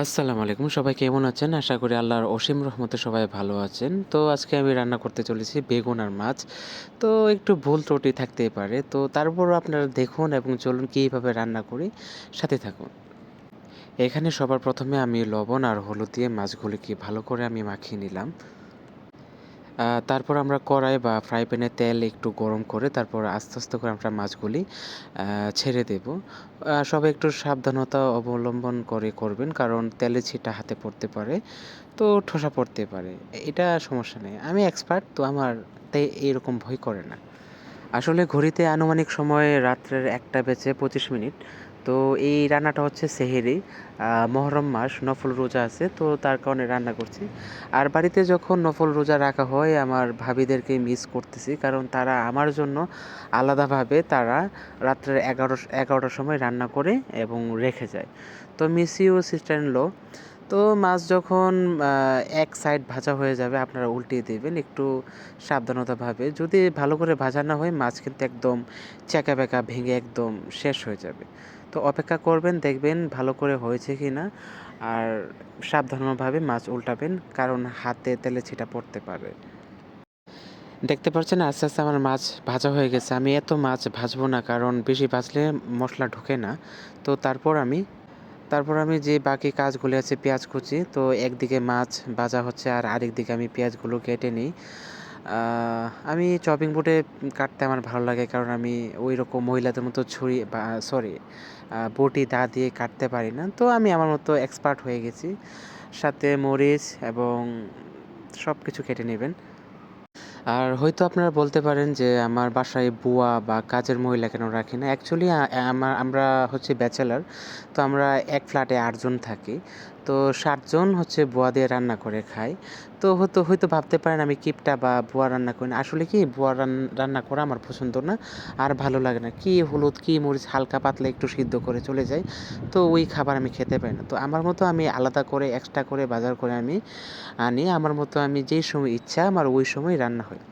আসসালামু আলাইকুম। সবাই কেমন আছেন? আশা করি আল্লাহর অসীম রহমতে সবাই ভালো আছেন। তো আজকে আমি রান্না করতে চলেছি বেগুন আর মাছ। তো একটু ভুল ত্রুটি থাকতেই পারে। তো তারপরও আপনারা দেখুন এবং চলুন কীভাবে রান্না করি। সাথে থাকুন। এখানে সবার প্রথমে আমি লবণ আর হলুদ দিয়ে মাছগুলিকে ভালো করে আমি মাখিয়ে নিলাম। তারপর আমরা কড়াই বা ফ্রাই প্যানে তেল একটু গরম করে তারপর আস্তে আস্তে করে আমরা মাছগুলি ছেড়ে দেব। সবাই একটু সাবধানতা অবলম্বন করে করবেন কারণ তেলে ছিটা হাতে পড়তে পারে, তো ঠোসা পড়তে পারে। এটা সমস্যা নেই। আমি এক্সপার্ট তো আমার তাই এরকম ভয় করে না। আসলে ঘড়িতে আনুমানিক সময় রাত্রের একটা বেজে পঁচিশ মিনিট। তো এই রান্নাটা হচ্ছে সেহেরি। মহরম মাস, নফল রোজা আছে, তো তার কারণে রান্না করছি। আর বাড়িতে যখন নফল রোজা রাখা হয়, আমার ভাবিদেরকে মিস করতেছি, কারণ তারা আমার জন্য আলাদাভাবে তারা রাত্রের এগারো, এগারোটার সময় রান্না করে এবং রেখে যায়। তো miss you sister in law তো মাছ যখন এক সাইড ভাজা হয়ে যাবে, আপনারা উল্টিয়ে দেবেন, একটু সাবধানতাভাবে। যদি ভালো করে ভাজা না হয়, মাছ কিন্তু একদম চ্যাকা ব্যাকা ভেঙে একদম শেষ হয়ে যাবে। তো অপেক্ষা করবেন, দেখবেন ভালো করে হয়েছে কি না আর সাবধানভাবে মাছ উল্টাবেন, কারণ হাতে তেলে ছিটা পড়তে পারে। দেখতে পাচ্ছেন, আস্তে আস্তে আমার মাছ ভাজা হয়ে গেছে। আমি এত মাছ ভাজবো না, কারণ বেশি ভাজলে মশলা ঢোকে না। তো তারপর আমি তারপর আমি যে বাকি কাজগুলি আছে, পেঁয়াজ কুচি, তো একদিকে মাছ ভাজা হচ্ছে আর আরেক দিকে আমি পেঁয়াজগুলো কেটে নিই। আমি চপিং বোর্ডে কাটতে আমার ভালো লাগে কারণ আমি ওই রকম মহিলাদের মতো ছুরি বা সরি বটি দা দিয়ে কাটতে পারি না। তো আমি আমার মতো এক্সপার্ট হয়ে গেছি। সাথে মরিচ এবং সব কিছু কেটে নেবেন। আর হয়তো আপনারা বলতে পারেন যে আমার বাসায় বুয়া বা কাজের মহিলা কেন রাখি না? অ্যাকচুয়ালি আমার, আমরা হচ্ছে ব্যাচেলার তো আমরা এক ফ্ল্যাটে আটজন থাকি। তো সাতজন হচ্ছে বুয়া দিয়ে রান্না করে খাই তো হয়তো হয়তো ভাবতে পারেন আমি কিপটা বা বুয়া রান্না করি না। আসলে কি বুয়া রান- রান্না করা আমার পছন্দ না, আর ভালো লাগে না। কি হলুদ, কি মরিচ হালকা পাতলা একটু সিদ্ধ করে চলে যায়, তো ওই খাবার আমি খেতে পারি না। তো আমার মতো আমি আলাদা করে এক্সট্রা করে বাজার করে আমি আনি। আমার মতো আমি যেই সময় ইচ্ছা আমার ওই সময় রান্না হয়।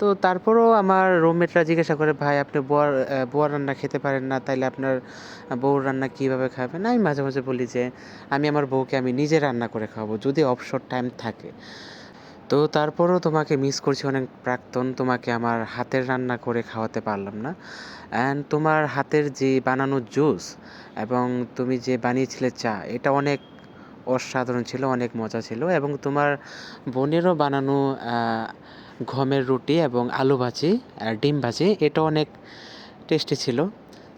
তো তারপরও আমার রুমমেটরা জিজ্ঞাসা করে, ভাই, আপনি বোয়ার বোয়ার রান্না খেতে পারেন না, তাইলে আপনার বউর রান্না কীভাবে খাবেন? আমি মাঝে মাঝে বলি যে, আমি আমার বউকে আমি নিজে রান্না করে খাওয়াবো, যদি অবসর টাইম থাকে। তো তারপরও তোমাকে মিস করছি অনেক প্রাক্তন, তোমাকে আমার হাতের রান্না করে খাওয়াতে পারলাম না। অ্যান্ড তোমার হাতের যে বানানো জুস এবং তুমি যে বানিয়েছিলে চা, এটা অনেক অসাধারণ ছিল, অনেক মজা ছিল এবং তোমার বোনেরও বানানো গমের রুটি এবং আলু ভাজি আর ডিম ভাজি, এটা অনেক টেস্টি ছিল।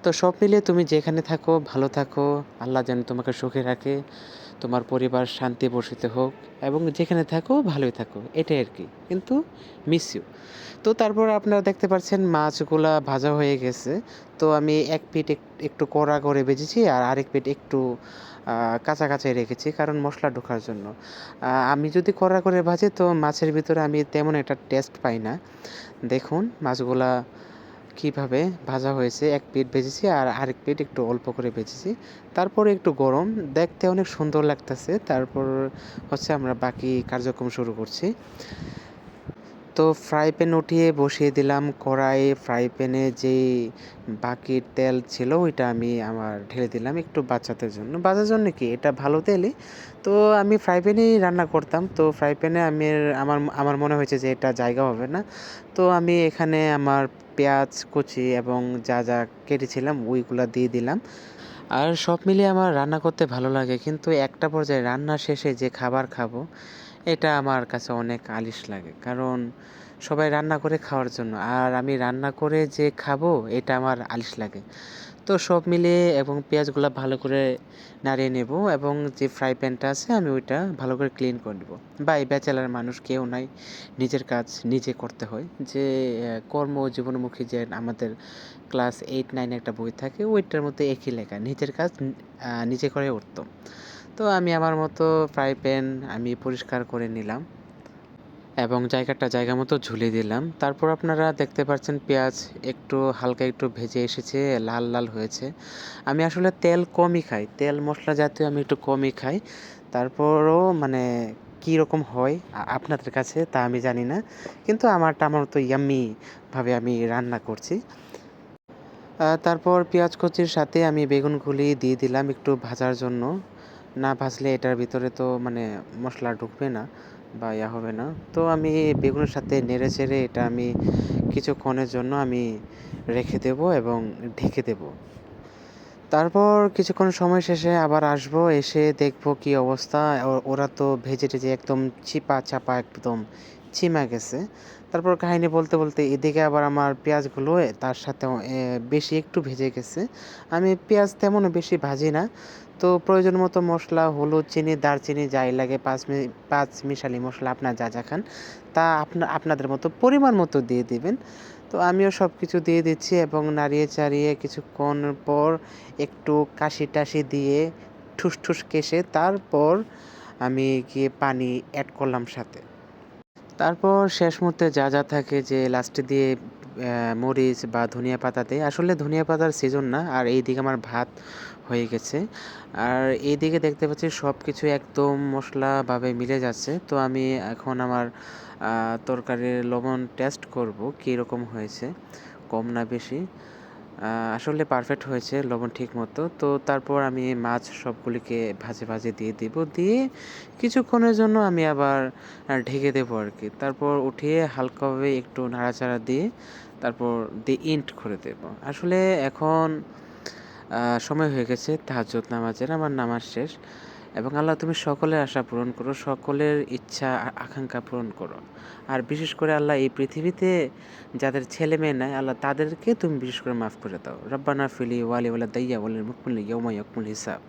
তো সব মিলিয়ে তুমি যেখানে থাকো, ভালো থাকো, আল্লাহ যেন তোমাকে সুখে রাখে। তোমার পরিবার শান্তি বসিতে হোক এবং যেখানে থাকো, ভালোই থাকো, এটাই আর কি। কিন্তু মিস ইউ তো তারপর আপনারা দেখতে পাচ্ছেন মাছগুলা ভাজা হয়ে গেছে। তো আমি এক পিঠ এক- একটু কড়া করে ভেজেছি আর আরেক পিঠ একটু কাঁচা কাঁচাই রেখেছি কারণ মশলা ঢোকার জন্য। আমি যদি কড়া করে ভাজি তো মাছের ভিতরে আমি তেমন একটা টেস্ট পাই না। দেখুন মাছগুলা কীভাবে ভাজা হয়েছে, এক পিঠ ভেজেছি আর আরেক পিঠ একটু অল্প করে ভেজেছি। তারপরে একটু গরম, দেখতে অনেক সুন্দর লাগতেছে। তারপর হচ্ছে আমরা বাকি কার্যক্রম শুরু করছি। তো ফ্রাই প্যান উঠিয়ে বসিয়ে দিলাম। কড়াইয়ে ফ্রাই প্যানে যেই বাকি তেল ছিল, ওইটা আমি আমার ঢেলে দিলাম একটু বাচ্চাদের জন্য। বাচ্চার জন্য কি? এটা ভালো তেলই। তো আমি ফ্রাই প্যানেই রান্না করতাম। তো ফ্রাই প্যানে আমি আমার আমার মনে হয়েছে যে এটা জায়গা হবে না। তো আমি এখানে আমার পেঁয়াজ, কুচি এবং যা যা কেটেছিলাম ওইগুলা দিয়ে দিলাম। আর সব মিলিয়ে আমার রান্না করতে ভালো লাগে। কিন্তু একটা পর্যায়ে রান্না শেষে যে খাবার খাব, এটা আমার কাছে অনেক আলিশ লাগে। কারণ সবাই রান্না করে খাওয়ার জন্য। আর আমি রান্না করে যে খাব, এটা আমার আলিশ লাগে। তো সব মিলিয়ে এবং পেঁয়াজগুলো ভালো করে নাড়িয়ে নেব এবং যে ফ্রাই প্যানটা আছে আমি ওইটা ভালো করে ক্লিন করে নেব। বা এই ব্যাচেলার মানুষ কেউ নাই, নিজের কাজ নিজে করতে হয়। যে কর্ম জীবনমুখী যে আমাদের ক্লাস এইট নাইনে একটা বই থাকে, ওইটার মধ্যে একই লেখা, নিজের কাজ নিজে করে উঠতো। তো আমি আমার মতো ফ্রাই প্যান আমি পরিষ্কার করে নিলাম। এবং জায়গাটা জায়গা মতো ঝুলিয়ে দিলাম। তারপর আপনারা দেখতে পাচ্ছেন পেঁয়াজ একটু হালকা একটু ভেজে এসেছে, লাল লাল হয়েছে। আমি আসলে তেল কমই খাই, তেল মশলা জাতীয় আমি একটু কমই খাই। তারপরও মানে কী রকম হয় আপনাদের কাছে তা আমি জানি না, কিন্তু আমারটা আমার তো ইয়াম্মি ভাবে আমি রান্না করছি। তারপর পেঁয়াজ কচির সাথে আমি বেগুনগুলি দিয়ে দিলাম একটু ভাজার জন্য। না ভাজলে এটার ভিতরে তো মানে মশলা ঢুকবে না। বা ইয়া হবে না। তো আমি বেগুনের সাথে নেড়ে চেড়ে এটা আমি কিছুক্ষণের জন্য আমি রেখে দেব এবং ঢেকে দেব। তারপর কিছুক্ষণ সময় শেষে আবার আসব, এসে দেখব কি অবস্থা। ওরা তো ভেজে টেজে একদম চিপা চাপা একদম চিমা গেছে। তারপর কাহিনী বলতে বলতে এদিকে আবার আমার পেঁয়াজগুলো তার সাথে বেশি একটু ভেজে গেছে। আমি পেঁয়াজ তেমন বেশি ভাজি না। তো প্রয়োজন মতো মশলা, হলুদ, চিনি, দারচিনি, যাই লাগে, পাঁচ পাঁচ মিশালি মশলা আপনার যা যা খান, তা আপনা, আপনাদের মতো পরিমাণ মতো দিয়ে দিবেন। তো আমিও সব কিছু দিয়ে দিচ্ছি এবং নাড়িয়ে চাড়িয়ে কিছুক্ষণ পর একটু কাশি টাশি দিয়ে ঠুস ঠুস কেশে তারপর আমি গিয়ে পানি অ্যাড করলাম সাথে। তারপর শেষ মুহূর্তে যা যা থাকে যে লাস্টে দিয়ে মরিচ বা ধনিয়া পাতাতে। আসলে ধনিয়া পাতার সিজন না, আর এইদিকে আমার ভাত হয়ে গেছে। আর এইদিকে দেখতে পাচ্ছি সব কিছু একদম মশলাভাবে মিলে যাচ্ছে। তো আমি এখন আমার তরকারির লবণ টেস্ট করব কী রকম হয়েছে, কম না বেশি। আসলে পারফেক্ট হয়েছে লবণ ঠিক মতো তো তারপর আমি মাছ সবগুলিকে ভাজে ভাজে দিয়ে দিব। দিয়ে কিছুক্ষণের জন্য আমি আবার ঢেকে দেবো আর কি তারপর উঠিয়ে হালকাভাবে একটু নাড়াচাড়া দিয়ে তারপর দিয়ে ইন্ট করে দেব। আসলে এখন সময় হয়ে গেছে তাহাজ্জুদ নামাজের, আমার নামাজ শেষ। এবং আল্লাহ তুমি সকলের আশা পূরণ করো, সকলের ইচ্ছা আকাঙ্ক্ষা পূরণ করো। আর বিশেষ করে আল্লাহ এই পৃথিবীতে যাদের ছেলে মেয়ে নাই, আল্লাহ তাদেরকে তুমি বিশেষ করে মাফ করে দাও। রব্বানা ফিলি ওয়ালি ওয়ালা দাইয়া ওয়ালিল মুকমিল ইয়ৌমা ইয়াকমুল হিসাব।